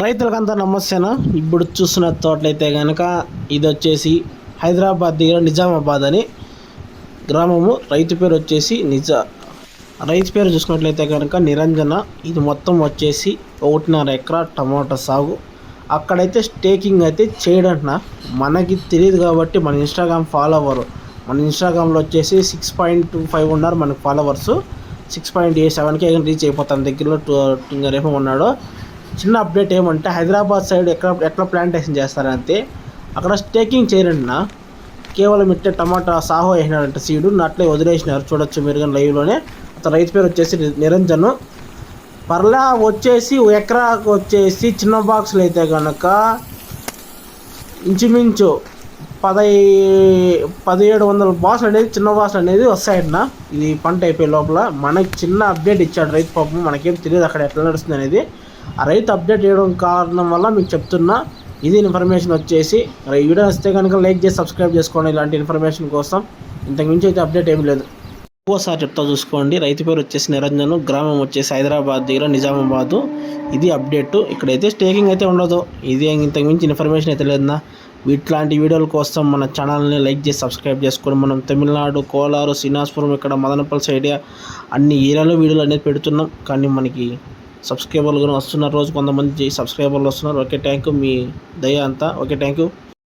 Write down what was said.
రైతులకంతా నమస్తేనా? ఇప్పుడు చూస్తున్న తోటలైతే కనుక ఇది వచ్చేసి హైదరాబాద్ దగ్గర నిజామాబాద్ అని గ్రామము. రైతు పేరు వచ్చేసి నిజా రైతు పేరు చూసుకున్నట్లయితే కనుక నిరంజన. ఇది మొత్తం వచ్చేసి ఒకటిన్నర ఎకరా టమాటా సాగు. అక్కడైతే స్టేకింగ్ అయితే చేయడంటున్నా మనకి తెలియదు కాబట్టి మన ఇన్స్టాగ్రామ్ ఫాలోవర్. మన ఇన్స్టాగ్రామ్లో వచ్చేసి సిక్స్ పాయింట్ టూ ఫైవ్ ఉన్నారు మనకి ఫాలోవర్స్. సిక్స్ పాయింట్ ఎయిట్ సెవెన్కి రీచ్ అయిపోతాం. దగ్గరలో టూ రేపు ఉన్నాడు. చిన్న అప్డేట్ ఏమంటే హైదరాబాద్ సైడ్ ఎక్కడ ఎట్లా ప్లాంటేషన్ చేస్తారంటే అక్కడ స్టేకింగ్ చేయరండి కేవలం ఇట్టే టమాటా సాహో వేసినారంట సీడు. నట్లే వదిలేసినారు. చూడొచ్చు మీరు కానీ లైవ్లోనే అతను రైతు పేరు వచ్చేసి ని- నిరంజన్. పర్లా వచ్చేసి ఎకరాకు వచ్చేసి చిన్న బాక్సులు అయితే కనుక ఇంచుమించు పదై పదిహేడు వందల బాక్సులు అనేది చిన్న బాక్సులు అనేది వస్తాయన్న ఇది పంట అయిపోయే లోపల మనకి చిన్న అప్డేట్ ఇచ్చాడు రైతు పాపం. మనకేం తెలియదు అక్కడ ఎట్లా నడుస్తుంది అనేది. ఆ రైతు అప్డేట్ చేయడం కారణం వల్ల మీకు చెప్తున్నా ఇది ఇన్ఫర్మేషన్ వచ్చేసి మరి ఈ వీడియో వస్తే కనుక లైక్ చేసి సబ్స్క్రైబ్ చేసుకోండి. ఇలాంటి ఇన్ఫర్మేషన్ కోసం ఇంతకుమించి అయితే అప్డేట్ ఏమి లేదు. ఇంకోసారి చెప్తా చూసుకోండి. రైతు పేరు వచ్చేసి నిరంజన్. గ్రామం వచ్చేసి హైదరాబాద్ దగ్గర నిజామాబాదు. ఇది అప్డేట్. ఇక్కడైతే స్టేకింగ్ అయితే ఉండదు. ఇది ఇంతకుమించి ఇన్ఫర్మేషన్ అయితే లేదన్నా. ఇట్లాంటి వీడియోల కోసం మన ఛానల్ని లైక్ చేసి సబ్స్క్రైబ్ చేసుకొని మనం తమిళనాడు కోలారు శ్రీనివాసపురం ఇక్కడ మదనపల్లి సైడ్ అన్ని ఏరియాలో వీడియోలు అనేది పెడుతున్నాం. కానీ మనకి సబ్స్క్రైబర్లు కూడా వస్తున్నారు. రోజు కొంతమంది సబ్స్క్రైబర్లు వస్తున్నారు. ఓకే థ్యాంక్ యూ మీ దయ అంతా. Okay thank you